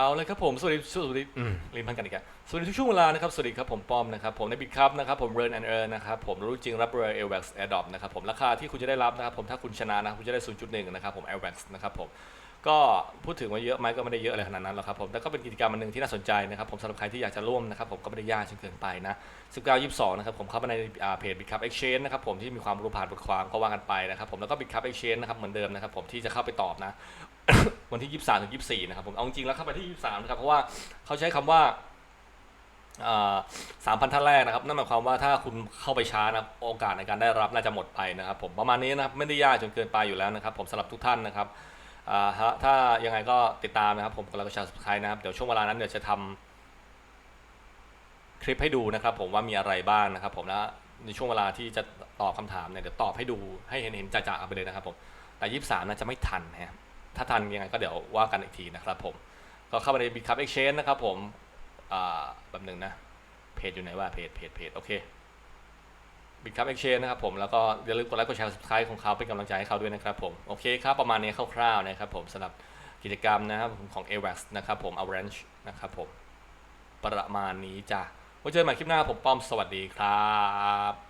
เอาเลยครับผมสวัสดีสวัสดีอืมลืมพันกันอีกแล้วสวัสดีทุกช่วงเวลานะครับสวัสดีครับผมป้อมนะครับผมในบิตครับนะครับผมเรนแอนเออร์นะครับผมรู้จริงรับเรอเอลแว็กซ์แอร์ดอปนะครับผมราคาที่คุณจะได้รับนะครับผมถ้าคุณชนะนะคุณจะได้ 0.1 นะครับผมเอลแว็กซ์นะครับผม ก็พูดถึงว่าเยอะไหมก็ไม่ได้เยอะอะไรขนาดนั้นหรอกครับผม แต่ก็เป็นกิจกรรมอันหนึ่งที่น่าสนใจนะครับผมสำหรับใครที่อยากจะร่วมนะครับผมก็ไม่ได้ยากจนเกินไปนะ19 22นะครับผมเข้ามาในอ่าเพจ Bitcup Exchange นะครับผมที่มีความรู้ผ่านบทความก็ว่ากันไปนะครับผมแล้วก็ Bitcup Exchange นะครับเหมือนเดิมนะครับผมที่จะเข้าไปตอบนะวันที่ 23ถึง24นะครับผมเอาจริงแล้วเข้าไปที่ 23นะครับเพราะว่าเขาใช้คำว่าสามพันท่านแรกนะครับนั่นหมายความว่าถ้าคุณเข้าไปช้านะโอกาสในการได้รับน่าจะหมดไปนะครับผมประมาณนี้นะครับไม่ได้ยากจนเกินไปอยู่แล้วนะครับผมสำหรับทุกท่านนะครับ อ่าฮะถ้ายังไงก็ติดตามนะครับผมกำลังจะ subscribe นะครับ เดี๋ยวช่วงเวลานั้นเดี๋ยวจะทำคลิปให้ดูนะครับผมว่ามีอะไรบ้างนะครับผมแล้วในช่วงเวลาที่จะตอบคำถามเนี่ยเดี๋ยวตอบให้ดูให้เห็นเห็นจ่าๆไปเลยนะครับผมแต่23น่าจะไม่ทันนะครับถ้าทันยังไงก็เดี๋ยวว่ากันอีกทีนะครับผมก็เข้าไปใน Bitcup Exchange นะครับผมอ่าแบบหนึ่งนะเพจอยู่ไหนว่าเพจเพจเพจโอเค บิตครับเอ็กชแนนะครับผมแล้วก็อย่าลืมกดไลค์กดแชร์ subscribe ของเขาเป็นกำลังใจให้เขาด้วยนะครับผมโอเคครับประมาณนี้คร่าวๆนะครับผมสำหรับกิจกรรมนะครับของ a w a x นะครับผม Orange นะครับผมประมาณนี้จ้ะไว้เจอกันใหม่คลิปหน้าผมป้อมสวัสดีครับ